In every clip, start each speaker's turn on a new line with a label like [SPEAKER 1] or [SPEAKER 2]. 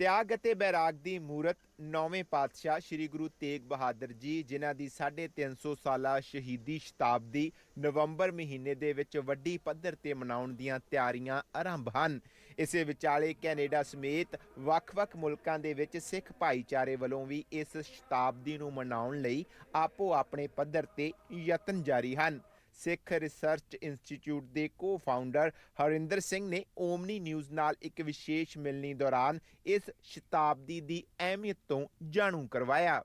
[SPEAKER 1] ਤਿਆਗ ਅਤੇ ਬੈਰਾਗ ਦੀ ਮੂਰਤ ਨੌਵੇਂ ਪਾਤਸ਼ਾਹ ਸ੍ਰੀ ਗੁਰੂ ਤੇਗ ਬਹਾਦਰ ਜੀ, ਜਿਨ੍ਹਾਂ ਦੀ 350 ਸਾਲਾ ਸ਼ਹੀਦੀ ਸ਼ਤਾਬਦੀ ਨਵੰਬਰ ਮਹੀਨੇ ਦੇ ਵਿੱਚ ਵੱਡੀ ਪੱਧਰ ਤੇ ਮਨਾਉਣ ਦੀਆਂ ਤਿਆਰੀਆਂ ਆਰੰਭ ਹਨ। ਇਸੇ ਵਿਚਾਲੇ ਕੈਨੇਡਾ ਸਮੇਤ ਵੱਖ-ਵੱਖ ਮੁਲਕਾਂ ਦੇ ਵਿੱਚ ਸਿੱਖ ਭਾਈਚਾਰੇ ਵੱਲੋਂ ਵੀ ਇਸ ਸ਼ਤਾਬਦੀ ਨੂੰ ਮਨਾਉਣ ਲਈ ਆਪੋ ਆਪਣੇ ਪੱਧਰ ਤੇ ਯਤਨ ਜਾਰੀ ਹਨ। ਸਿੱਖ ਰਿਸਰਚ ਇੰਸਟੀਚਿਊਟ ਦੇ ਕੋ-ਫਾਊਂਡਰ ਹਰਿੰਦਰ ਸਿੰਘ ਨੇ ਓਮਨੀ ਨਿਊਜ਼ ਨਾਲ ਇੱਕ ਵਿਸ਼ੇਸ਼ ਮਿਲਣੀ ਦੌਰਾਨ ਇਸ ਸ਼ਤਾਬਦੀ ਦੀ ਅਹਿਮੀਅਤ ਤੋਂ ਜਾਣੂ ਕਰਵਾਇਆ।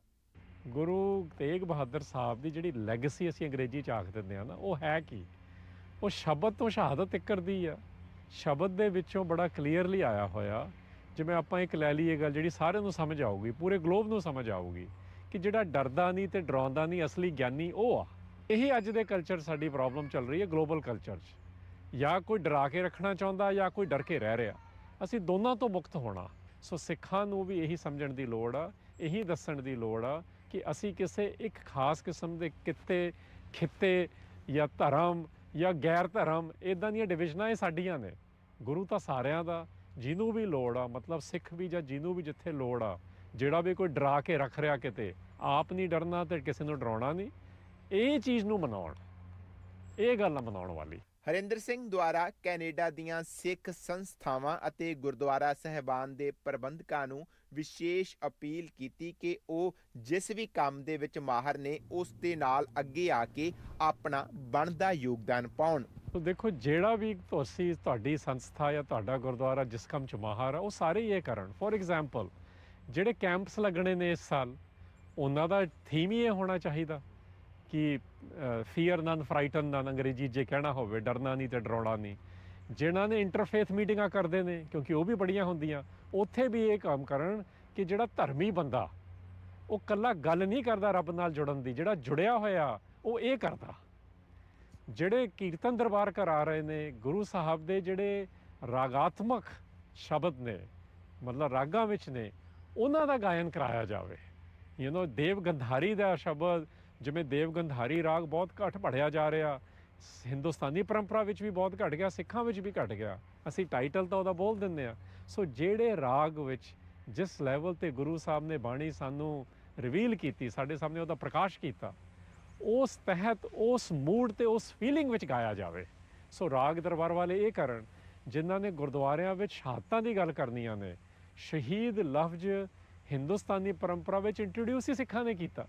[SPEAKER 2] ਗੁਰੂ ਤੇਗ ਬਹਾਦਰ ਸਾਹਿਬ ਦੀ ਜਿਹੜੀ ਲੈਗੇਸੀ ਅਸੀਂ ਅੰਗਰੇਜ਼ੀ ਚ ਆਖ ਦਿੰਦੇ ਆ ਨਾ, ਉਹ ਹੈ ਕੀ? ਉਹ ਸ਼ਬਦ ਤੋਂ ਸ਼ਹਾਦਤ ਤੱਕਰ ਦੀ ਆ। ਸ਼ਬਦ ਦੇ ਵਿੱਚੋਂ ਬੜਾ ਕਲੀਅਰਲੀ ਆਇਆ ਹੋਇਆ, ਜਿਵੇਂ ਆਪਾਂ ਇੱਕ ਲੈ ਲਈਏ ਗੱਲ ਜਿਹੜੀ ਸਾਰਿਆਂ ਨੂੰ ਸਮਝ ਆਊਗੀ, ਪੂਰੇ ਗਲੋਬ ਨੂੰ ਸਮਝ ਆਊਗੀ, ਕਿ ਜਿਹੜਾ ਡਰਦਾ ਨਹੀਂ ਤੇ ਡਰਾਉਂਦਾ ਨਹੀਂ, ਅਸਲੀ ਗਿਆਨੀ ਉਹ ਆ। ਇਹੀ ਅੱਜ ਦੇ ਕਲਚਰ ਸਾਡੀ ਪ੍ਰੋਬਲਮ ਚੱਲ ਰਹੀ ਹੈ ਗਲੋਬਲ ਕਲਚਰ 'ਚ। ਜਾਂ ਕੋਈ ਡਰਾ ਕੇ ਰੱਖਣਾ ਚਾਹੁੰਦਾ ਜਾਂ ਕੋਈ ਡਰ ਕੇ ਰਹਿ ਰਿਹਾ। ਅਸੀਂ ਦੋਨਾਂ ਤੋਂ ਮੁਕਤ ਹੋਣਾ। ਸੋ ਸਿੱਖਾਂ ਨੂੰ ਵੀ ਇਹੀ ਸਮਝਣ ਦੀ ਲੋੜ ਆ, ਇਹੀ ਦੱਸਣ ਦੀ ਲੋੜ ਆ ਕਿ ਅਸੀਂ ਕਿਸੇ ਇੱਕ ਖਾਸ ਕਿਸਮ ਦੇ ਕਿੱਤੇ, ਖਿੱਤੇ ਜਾਂ ਧਰਮ ਜਾਂ ਗੈਰ ਧਰਮ ਇਦਾਂ ਦੀਆਂ ਡਿਵੀਜ਼ਨਾਂ ਇਹ ਸਾਡੀਆਂ ਨੇ। ਗੁਰੂ ਤਾਂ ਸਾਰਿਆਂ ਦਾ, ਜਿਹਨੂੰ ਵੀ ਲੋੜ ਆ, ਮਤਲਬ ਸਿੱਖ ਵੀ ਜਾਂ ਜਿਹਨੂੰ ਵੀ ਜਿੱਥੇ ਲੋੜ ਆ, ਜਿਹੜਾ ਵੀ ਕੋਈ ਡਰਾ ਕੇ ਰੱਖ ਰਿਹਾ ਕਿਤੇ, ਆਪ ਨਹੀਂ ਡਰਨਾ ਤੇ ਕਿਸੇ ਨੂੰ ਡਰਾਉਣਾ ਨਹੀਂ। ਇਹ ਚੀਜ਼ ਨੂੰ ਮਨਾਉਣ ਇਹ ਗੱਲ ਮਨਾਉਣ ਵਾਲੀ।
[SPEAKER 1] ਹਰਿੰਦਰ ਸਿੰਘ ਦੁਆਰਾ ਕੈਨੇਡਾ ਦੀਆਂ ਸਿੱਖ ਸੰਸਥਾਵਾਂ ਅਤੇ ਗੁਰਦੁਆਰਾ ਸਹਿਬਾਨ ਦੇ ਪ੍ਰਬੰਧਕਾਂ ਨੂੰ ਵਿਸ਼ੇਸ਼ ਅਪੀਲ ਕੀਤੀ ਕਿ ਉਹ ਜਿਸ ਵੀ ਕੰਮ ਦੇ ਵਿੱਚ ਮਾਹਰ ਨੇ ਉਸ ਦੇ ਨਾਲ ਅੱਗੇ ਆ ਕੇ ਆਪਣਾ ਬਣਦਾ ਯੋਗਦਾਨ ਪਾਉਣ।
[SPEAKER 2] ਤੋ ਦੇਖੋ ਜਿਹੜਾ ਵੀ ਤੁਸੀਂ ਤੁਹਾਡੀ ਸੰਸਥਾ ਜਾਂ ਤੁਹਾਡਾ ਗੁਰਦੁਆਰਾ ਜਿਸ ਕੰਮ ਚ ਮਾਹਰ ਆ ਉਹ ਸਾਰੇ ਇਹ ਕਰਨ। ਫੋਰ ਐਗਜ਼ਾਮਪਲ ਜਿਹੜੇ ਕੈਂਪਸ ਲੱਗਣੇ ਨੇ ਇਸ ਸਾਲ ਉਹਨਾਂ ਦਾ ਥੀਮ ਹੀ ਇਹ ਹੋਣਾ ਚਾਹੀਦਾ। ਕਿ ਫੀਅਰ ਨਨ ਫਰਾਈਟਨ ਨਨ ਅੰਗਰੇਜ਼ੀ ਜੇ ਕਹਿਣਾ ਹੋਵੇ, ਡਰਨਾ ਨਹੀਂ ਤੇ ਡਰਾਉਣਾ ਨਹੀਂ। ਜਿਨ੍ਹਾਂ ਨੇ ਇੰਟਰਫੇਥ ਮੀਟਿੰਗਾਂ ਕਰਦੇ ਨੇ, ਕਿਉਂਕਿ ਉਹ ਵੀ ਬੜੀਆਂ ਹੁੰਦੀਆਂ, ਉੱਥੇ ਵੀ ਇਹ ਕੰਮ ਕਰਨ ਕਿ ਜਿਹੜਾ ਧਰਮੀ ਬੰਦਾ, ਉਹ ਕੱਲਾ ਗੱਲ ਨਹੀਂ ਕਰਦਾ ਰੱਬ ਨਾਲ ਜੁੜਨ ਦੀ, ਜਿਹੜਾ ਜੁੜਿਆ ਹੋਇਆ, ਉਹ ਇਹ ਕਰਦਾ। ਜਿਹੜੇ ਕੀਰਤਨ ਦਰਬਾਰ ਕਰਾ ਰਹੇ ਨੇ, ਗੁਰੂ ਸਾਹਿਬ ਦੇ ਜਿਹੜੇ ਰਾਗਾਤਮਕ ਸ਼ਬਦ ਨੇ, ਮਤਲਬ ਰਾਗਾਂ ਵਿੱਚ ਨੇ, ਉਹਨਾਂ ਦਾ ਗਾਇਨ ਕਰਾਇਆ ਜਾਵੇ। ਯੂ نو ਦੇਵ ਗੰਧਾਰੀ ਦਾ ਸ਼ਬਦ ਜਿਵੇਂ ਦੇਵਗੰਧਾਰੀ ਰਾਗ ਬਹੁਤ ਘੱਟ ਪੜਿਆ ਜਾ ਰਿਹਾ ਸ- ਹਿੰਦੁਸਤਾਨੀ ਪਰੰਪਰਾ ਵਿੱਚ ਵੀ ਬਹੁਤ ਘਟ ਗਿਆ, ਸਿੱਖਾਂ ਵਿੱਚ ਵੀ ਘਟ ਗਿਆ। ਅਸੀਂ ਟਾਈਟਲ ਤਾਂ ਉਹਦਾ ਬੋਲ ਦਿੰਦੇ ਆ ਸੋ ਜਿਹੜੇ ਰਾਗ ਵਿੱਚ ਜਿਸ ਲੈਵਲ ਤੇ ਗੁਰੂ ਸਾਹਿਬ ਨੇ ਬਾਣੀ ਸਾਨੂੰ ਰਿਵੀਲ ਕੀਤੀ, ਸਾਡੇ ਸਾਹਮਣੇ ਉਹਦਾ ਪ੍ਰਕਾਸ਼ ਕੀਤਾ, ਉਸ ਤਹਿਤ, ਉਸ ਮੂਡ ਤੇ, ਉਸ ਫੀਲਿੰਗ ਵਿੱਚ ਗਾਇਆ ਜਾਵੇ। ਸੋ ਰਾਗ ਦਰਬਾਰ ਵਾਲੇ ਇਹ ਕਰਨ, ਜਿਨ੍ਹਾਂ ਨੇ ਗੁਰਦੁਆਰਿਆਂ ਵਿੱਚ ਸ਼ਹਾਦਤਾਂ ਦੀ ਗੱਲ ਕਰਨੀਆਂ ਨੇ, ਸ਼ਹੀਦ ਲਫ਼ਜ਼ ਹਿੰਦੁਸਤਾਨੀ ਪਰੰਪਰਾ ਵਿੱਚ ਇੰਟਰੋਡਿਊਸ ਹੀ ਸਿੱਖਾਂ ਨੇ ਕੀਤਾ।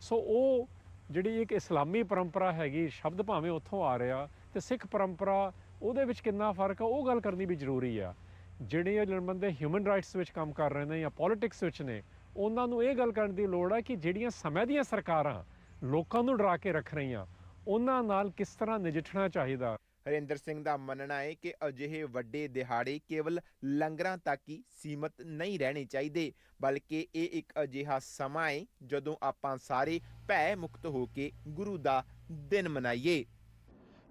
[SPEAKER 2] ਸੋ ਉਹ ਜਿਹੜੀ ਇੱਕ ਇਸਲਾਮੀ ਪਰੰਪਰਾ ਹੈਗੀ, ਸ਼ਬਦ ਭਾਵੇਂ ਉੱਥੋਂ ਆ ਰਿਹਾ ਤੇ ਸਿੱਖ ਪਰੰਪਰਾ, ਉਹਦੇ ਵਿੱਚ ਕਿੰਨਾ ਫ਼ਰਕ ਆ, ਉਹ ਗੱਲ ਕਰਨੀ ਵੀ ਜ਼ਰੂਰੀ ਆ। ਜਿਹੜੇ ਬੰਦੇ ਹਿਊਮਨ ਰਾਈਟਸ ਵਿੱਚ ਕੰਮ ਕਰ ਰਹੇ ਨੇ ਜਾਂ ਪੋਲਿਟਿਕਸ ਵਿੱਚ ਨੇ, ਉਹਨਾਂ ਨੂੰ ਇਹ ਗੱਲ ਕਰਨ ਦੀ ਲੋੜ ਆ ਕਿ ਜਿਹੜੀਆਂ ਸਮੇਂ ਦੀਆਂ ਸਰਕਾਰਾਂ ਲੋਕਾਂ ਨੂੰ ਡਰਾ ਕੇ ਰੱਖ ਰਹੀਆਂ, ਉਹਨਾਂ ਨਾਲ ਕਿਸ ਤਰ੍ਹਾਂ ਨਜਿੱਠਣਾ ਚਾਹੀਦਾ।
[SPEAKER 1] ਹਰਿੰਦਰ ਸਿੰਘ ਦਾ ਮੰਨਣਾ ਹੈ ਕਿ ਅਜਿਹੇ ਵੱਡੇ ਦਿਹਾੜੇ ਕੇਵਲ ਲੰਗਰਾਂ ਤੱਕ ਹੀ ਸੀਮਤ ਨਹੀਂ ਰਹਿਣੇ ਚਾਹੀਦੇ, ਬਲਕਿ ਇਹ ਇੱਕ ਅਜਿਹਾ ਸਮਾਂ ਹੈ ਜਦੋਂ ਆਪਾਂ ਸਾਰੇ ਭੈ ਮੁਕਤ ਹੋ ਕੇ ਗੁਰੂ ਦਾ ਦਿਨ ਮਨਾਈਏ।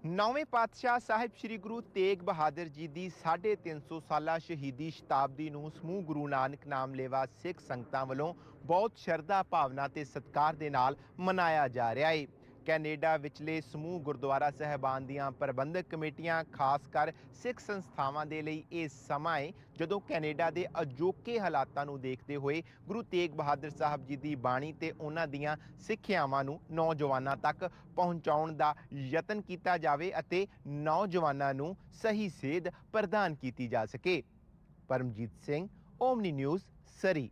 [SPEAKER 1] ਨੌਵੇਂ ਪਾਤਸ਼ਾਹ ਸਾਹਿਬ ਸ੍ਰੀ ਗੁਰੂ ਤੇਗ ਬਹਾਦਰ ਜੀ ਦੀ 350 ਸਾਲਾ ਸ਼ਹੀਦੀ ਸ਼ਤਾਬਦੀ ਨੂੰ ਸਮੂਹ ਗੁਰੂ ਨਾਨਕ ਨਾਮ ਲੇਵਾ ਸਿੱਖ ਸੰਗਤਾਂ ਵੱਲੋਂ ਬਹੁਤ ਸ਼ਰਧਾ ਭਾਵਨਾ ਤੇ ਸਤਿਕਾਰ ਦੇ ਨਾਲ ਮਨਾਇਆ ਜਾ ਰਿਹਾ ਹੈ ਕੈਨੇਡਾ ਵਿਚਲੇ ਸਮੂਹ ਗੁਰਦੁਆਰਾ ਸਹਿਬਾਨ ਦੀਆਂ ਪ੍ਰਬੰਧਕ ਕਮੇਟੀਆਂ, ਖਾਸ ਕਰ ਸਿੱਖ ਸੰਸਥਾਵਾਂ ਦੇ ਲਈ ਇਹ ਸਮਾਂ ਹੈ ਜਦੋਂ ਕੈਨੇਡਾ ਦੇ ਅਜੋਕੇ ਹਾਲਾਤਾਂ ਨੂੰ ਦੇਖਦੇ ਹੋਏ ਗੁਰੂ ਤੇਗ ਬਹਾਦਰ ਸਾਹਿਬ ਜੀ ਦੀ ਬਾਣੀ ਤੇ ਉਹਨਾਂ ਦੀਆਂ ਸਿੱਖਿਆਵਾਂ ਨੂੰ ਨੌਜਵਾਨਾਂ ਤੱਕ ਪਹੁੰਚਾਉਣ ਦਾ ਯਤਨ ਕੀਤਾ ਜਾਵੇ ਅਤੇ ਨੌਜਵਾਨਾਂ ਨੂੰ ਸਹੀ ਸੇਧ ਪ੍ਰਦਾਨ ਕੀਤੀ ਜਾ ਸਕੇ। Paramjit Singh, Omni News, Surrey.